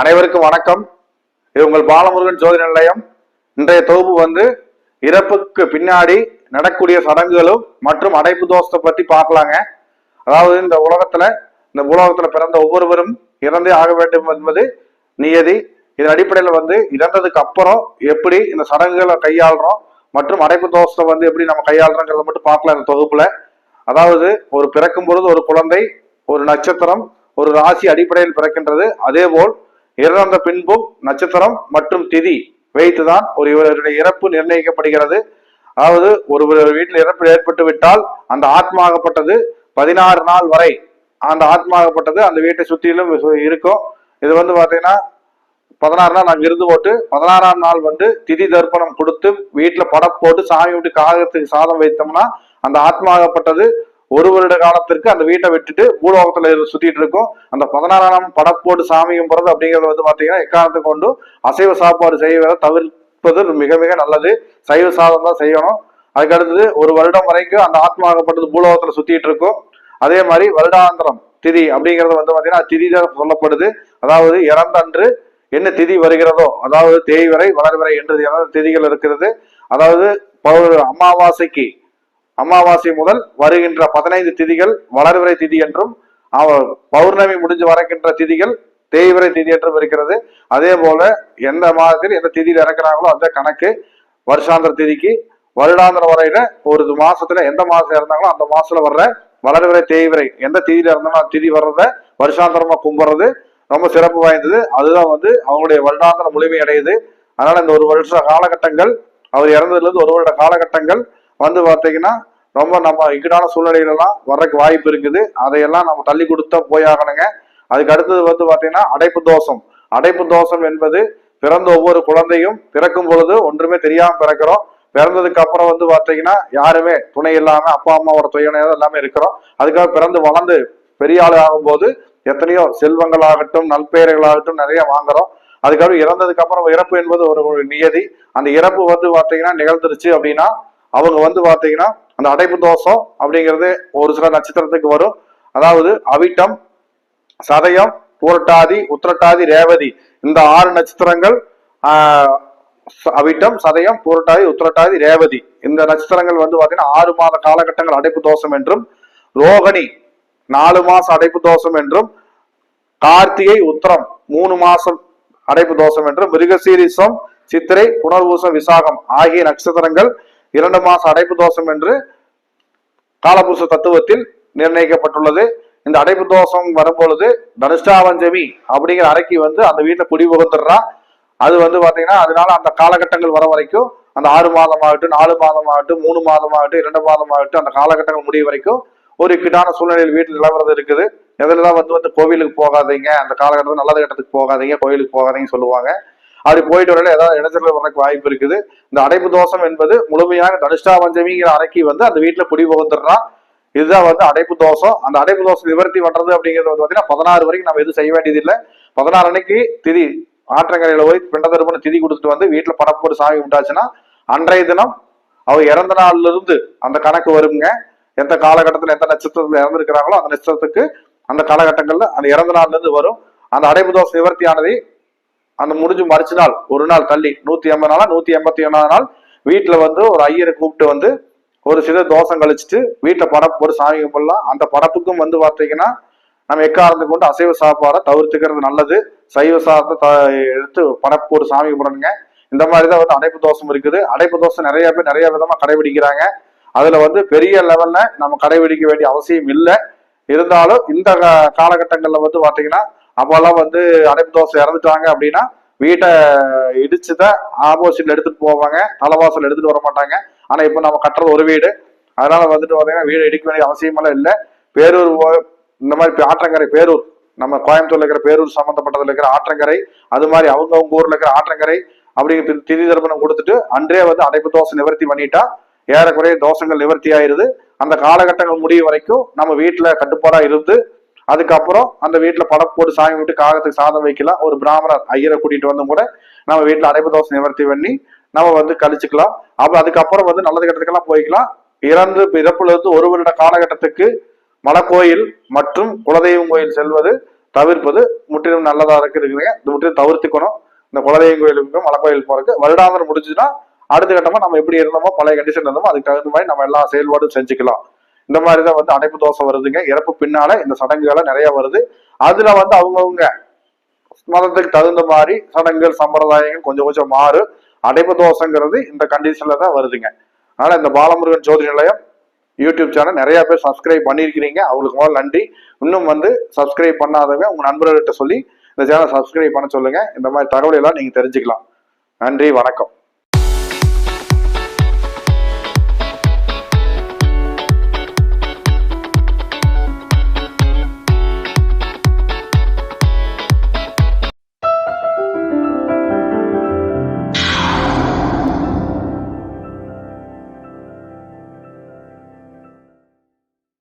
அனைவருக்கும் வணக்கம். இது உங்கள் பாலமுருகன் ஜோதி நிலையம். இன்றைய தொகுப்பு வந்து இறப்புக்கு பின்னாடி நடக்கூடிய சடங்குகளும் மற்றும் அடைப்பு தோஷத்தை பத்தி பார்க்கலாங்க. அதாவது இந்த உலகத்துல இந்த உலகத்துல பிறந்த ஒவ்வொருவரும் இறந்தே ஆக வேண்டும் என்பது நியதி. இதன் அடிப்படையில் வந்து இறந்ததுக்கு அப்புறம் எப்படி இந்த சடங்குகளை கையாளுறோம் மற்றும் அடைப்பு தோஷத்தை வந்து எப்படி நம்ம கையாளுறோங்கிறத மட்டும் பார்க்கலாம் இந்த தொகுப்புல. அதாவது ஒரு பிறக்கும் பொழுது ஒரு குழந்தை ஒரு நட்சத்திரம் ஒரு ராசி அடிப்படையில் பிறக்கின்றது. அதேபோல் இறந்த பின்பும் நட்சத்திரம் மற்றும் திதி வைத்துதான் ஒரு இவருடைய இறப்பு நிர்ணயிக்கப்படுகிறது. அதாவது ஒரு வீட்டில் இறப்பு ஏற்பட்டு விட்டால் அந்த ஆத்மாகப்பட்டது பதினாறு நாள் வரை அந்த ஆத்மாகப்பட்டது அந்த வீட்டை சுற்றிலும் இருக்கும். இது வந்து பார்த்தீங்கன்னா பதினாறு நாள் நாங்கள் விருது போட்டு பதினாறாம் நாள் வந்து திதி தர்ப்பணம் கொடுத்து வீட்டில் படம் போட்டு சாமி விட்டு காகத்துக்கு சாதம் வைத்தோம்னா அந்த ஆத்மாகப்பட்டது ஒரு வருட காலத்திற்கு அந்த வீட்டை விட்டுட்டு பூலோகத்துல சுத்திட்டு இருக்கும். அந்த பதினாறாம் படப்போடு சாமி கும்பிடுறது அப்படிங்கறது வந்து பாத்தீங்கன்னா எக்காரணத்தை கொண்டு அசைவ சாப்பாடு செய்வதை தவிர்ப்பது மிக மிக நல்லது. சைவ சாதம் தான் செய்யணும். அதுக்கு அடுத்தது ஒரு வருடம் வரைக்கும் அந்த ஆத்மாகப்பட்டது பூலோகத்துல சுத்திட்டு இருக்கும். அதே மாதிரி வருடாந்திரம் திதி அப்படிங்கிறது வந்து பாத்தீங்கன்னா திதி தான் சொல்லப்படுது. அதாவது இறந்த அன்று என்ன திதி வருகிறதோ அதாவது தேய்வரை வளர்வரை என்று இறந்த திதிகள் இருக்கிறது. அதாவது அமாவாசைக்கு அமாவாசை முதல் வருகின்ற பதினைந்து திதிகள் வளர்விறை திதி என்றும் பௌர்ணமி முடிஞ்சு வரக்கின்ற திதிகள் தேய்விரை திதி என்றும் இருக்கிறது. அதே போல எந்த மாதத்தில் எந்த திதியில் இறக்குறாங்களோ அந்த கணக்கு வருஷாந்திர திதிக்கு வருடாந்திர வரையில ஒரு மாசத்துல எந்த மாசம் இறந்தாங்களோ அந்த மாசத்துல வர்ற வளர்விறை தேய்விரை எந்த திதியில இருந்தாலும் அந்த திதி வர்றத வருஷாந்திரமா கும்பிட்றது ரொம்ப சிறப்பு வாய்ந்தது. அதுதான் வந்து அவங்களுடைய வருடாந்திர முழுமை அடையுது. அதனால இந்த ஒரு வருஷ காலகட்டங்கள் அவர் இறந்ததுல இருந்து ஒரு வருட காலகட்டங்கள் வந்து பார்த்தீங்கன்னா ரொம்ப நம்ம இக்கட்டான சூழ்நிலைகளெல்லாம் வர்றதுக்கு வாய்ப்பு இருக்குது. அதையெல்லாம் நம்ம தள்ளி கொடுத்தா போயாகணுங்க. அதுக்கு அடுத்தது வந்து பார்த்தீங்கன்னா அடைப்பு தோஷம். அடைப்பு தோஷம் என்பது பிறந்த ஒவ்வொரு குழந்தையும் பிறக்கும் பொழுது ஒன்றுமே தெரியாம பிறக்கிறோம். பிறந்ததுக்கு அப்புறம் வந்து பார்த்தீங்கன்னா யாருமே துணை இல்லாம அப்பா அம்மாவோட துணை எல்லாமே இருக்கிறோம். அதுக்காக பிறந்து வளர்ந்து பெரிய ஆள் ஆகும்போது எத்தனையோ செல்வங்களாகட்டும் நல்பெயர்களாகட்டும் நிறைய வாங்குறோம். அதுக்காக இறந்ததுக்கு அப்புறம் இறப்பு என்பது ஒரு ஒரு நியதி. அந்த இறப்பு வந்து பார்த்தீங்கன்னா நிகழ்ந்துருச்சு அப்படின்னா அவங்க வந்து பார்த்தீங்கன்னா அந்த அடைப்பு தோஷம் அப்படிங்கிறது ஒரு சில நட்சத்திரத்துக்கு வரும். அதாவது அவிட்டம் சதயம் பூரட்டாதி உத்திரட்டாதி ரேவதி. இந்த ஆறு நட்சத்திரங்கள் அவிட்டம் சதயம் பூரட்டாதி உத்திரட்டாதி ரேவதி. இந்த நட்சத்திரங்கள் வந்து பாத்தீங்கன்னா ஆறு மாத காலகட்டங்கள் அடைப்பு தோஷம் என்றும் ரோகிணி நாலு மாசம் அடைப்பு தோஷம் என்றும் கார்த்திகை உத்திரம் மூணு மாசம் அடைப்பு தோஷம் என்றும் மிருகசீரிசம் சித்திரை புனர்வூசம் விசாகம் ஆகிய நட்சத்திரங்கள் இரண்டு மாச அடைப்பு தோஷம் என்று காலபுருஷ தத்துவத்தில் நிர்ணயிக்கப்பட்டுள்ளது. இந்த அடைப்பு தோஷம் வரும்பொழுது தனுஷ்டாவஞ்சமி அப்படிங்கிற அறைக்கு வந்து அந்த வீட்டை குடி புகுந்துடுறா. அது வந்து பாத்தீங்கன்னா அதனால அந்த காலகட்டங்கள் வர வரைக்கும் அந்த ஆறு மாதம் ஆகட்டும் நாலு மாதம் ஆகட்டும் மூணு மாதம் ஆகட்டும் இரண்டு மாதம் ஆகட்டும் அந்த காலகட்டங்கள் முடிய வரைக்கும் ஒரு இக்கட்டான சூழ்நிலையில் வீட்டில் நிலவரது இருக்குது. எதுலாம் வந்து வந்து கோவிலுக்கு போகாதீங்க அந்த காலகட்டத்தில் நல்லது கட்டத்துக்கு போகாதீங்க கோவிலுக்கு போகாதீங்கன்னு சொல்லுவாங்க. அப்படி போயிட்டு வரல ஏதாவது இடைஞ்சல்கள் வரக்கு வாய்ப்பு இருக்குது. இந்த அடைப்பு தோஷம் என்பது முழுமையாக தனுஷ்டா பஞ்சமிங்கிற அரைக்கி வந்து அந்த வீட்டுல குடி புகுந்துடுறான் இதுதான் வந்து அடைப்பு தோஷம். அந்த அடைப்பு தோஷம் நிவர்த்தி பண்றது அப்படிங்கிறது வந்து பாத்தீங்கன்னா பதினாறு வரைக்கும் நம்ம எதுவும் செய்ய வேண்டியது இல்லை பதினாறு அன்னைக்கு திதி ஆற்றங்கரையில போய் பிண்ட திதி கொடுத்துட்டு வந்து வீட்டுல படப்போடு சாமி உண்டாச்சுன்னா அன்றைய தினம் அவர் இறந்த நாள்ல இருந்து அந்த கணக்கு வருங்க. எந்த காலகட்டத்துல எந்த நட்சத்திரத்துல இறந்துருக்கிறாங்களோ அந்த நட்சத்திரத்துக்கு அந்த காலகட்டங்கள்ல அந்த இறந்த நாள்ல இருந்து வரும். அந்த அடைப்பு தோஷம் நிவர்த்தியானதை அந்த முடிஞ்சு மறுச்சு நாள் ஒரு நாள் தள்ளி நூத்தி எண்பது நாளா நூத்தி எண்பத்தி ஒன்னாவது நாள் வீட்டுல வந்து ஒரு ஐயரை கூப்பிட்டு வந்து ஒரு சில தோசம் கழிச்சிட்டு வீட்டுல படப்பு ஒரு சாமி கும்பிடலாம். அந்த படப்புக்கும் வந்து பாத்தீங்கன்னா நம்ம எக்காரந்து கொண்டு அசைவ சாப்பாடை தவிர்த்துக்கிறது நல்லது. சைவ சாதத்தை த- எடுத்து படப்பு ஒரு சாமி கும்பிடணுங்க. இந்த மாதிரி தான் வந்து அடைப்பு தோஷம் இருக்குது. அடைப்பு தோஷம் நிறைய பேர் நிறைய விதமா கடைபிடிக்கிறாங்க. அதுல வந்து பெரிய லெவல்ல நம்ம கடைபிடிக்க வேண்டிய அவசியம் இல்லை. இருந்தாலும் இந்த காலகட்டங்கள்ல வந்து பாத்தீங்கன்னா அப்பெல்லாம் வந்து அடைப்பு தோசை இறந்துட்டாங்க அப்படின்னா வீட்டை இடிச்சுதான் ஆப்போசிட்ல எடுத்துட்டு போவாங்க. தலைவாசல் எடுத்துட்டு வர மாட்டாங்க. ஆனா இப்ப நம்ம கட்டுறது ஒரு வீடு. அதனால வந்துட்டு பாத்தீங்கன்னா வீடு இடிக்க வேண்டிய அவசியமெல்லாம் இல்லை. பேரூர் போ- இந்த மாதிரி ஆற்றங்கரை பேரூர் நம்ம கோயம்புத்தூர்ல இருக்கிற பேரூர் சம்பந்தப்பட்டதுல இருக்கிற ஆற்றங்கரை அது மாதிரி அவங்க அவங்க ஊர்ல இருக்கிற ஆற்றங்கரை அப்படிங்கிற திதி தர்ப்பணம் கொடுத்துட்டு அன்றே வந்து அடைப்பு தோசை நிவர்த்தி பண்ணிட்டா ஏறக்குறைய தோஷங்கள் நிவர்த்தி ஆயிருது. அந்த காலகட்டங்கள் முடியும் வரைக்கும் நம்ம வீட்டுல கட்டுப்பாடா இருந்து அதுக்கப்புறம் அந்த வீட்டில் படம் போட்டு சாமி விட்டு காகத்துக்கு சாதம் வைக்கலாம். ஒரு பிராமணர் ஐயரை கூட்டிட்டு வந்தும் கூட நம்ம வீட்டில் அடைப்பு தோசை நிவர்த்தி பண்ணி நம்ம வந்து கழிச்சுக்கலாம். அப்போ அதுக்கப்புறம் வந்து நல்லது கட்டத்துக்கெல்லாம் போய்க்கலாம். இறந்து இறப்புலேருந்து ஒரு வருட காலகட்டத்துக்கு மலைக்கோயில் மற்றும் குலதெய்வம் கோயில் செல்வது தவிர்ப்பது முற்றிலும் நல்லதாக இருக்குதுங்க இது முற்றிலும் தவிர்த்துக்கணும். இந்த குலதெய்வம் கோயிலுக்கும் மலை கோயில் வருடாந்திரம் முடிஞ்சுன்னா அடுத்த கட்டமாக நம்ம எப்படி இருந்தோமோ பழைய கண்டிஷன் இருந்தோமோ அதுக்கு தகுந்த மாதிரி நம்ம எல்லா செயல்பாடும் செஞ்சுக்கலாம். இந்த மாதிரி தான் வந்து அடைப்பு தோசை வருதுங்க. இறப்பு பின்னால இந்த சடங்குகள்லாம் நிறைய வருது. அதுல வந்து அவங்கவுங்க மதத்துக்கு தகுந்த மாதிரி சடங்குகள் சம்பிரதாயங்கள் கொஞ்சம் கொஞ்சம் மாறும் அடைப்பு தோசைங்கிறது இந்த கண்டிஷன்ல தான் வருதுங்க. அதனால இந்த பாலமுருகன் ஜோதி நிலையம் யூடியூப் சேனல் நிறைய பேர் சப்ஸ்கிரைப் பண்ணியிருக்கிறீங்க. அவங்களுக்கு முதல்ல நன்றி. இன்னும் வந்து சப்ஸ்கிரைப் பண்ணாதவங்க உங்க நண்பர்கள்ட்ட சொல்லி இந்த சேனல் சப்ஸ்கிரைப் பண்ண சொல்லுங்க. இந்த மாதிரி தகவலை எல்லாம் நீங்க தெரிஞ்சுக்கலாம். நன்றி வணக்கம்.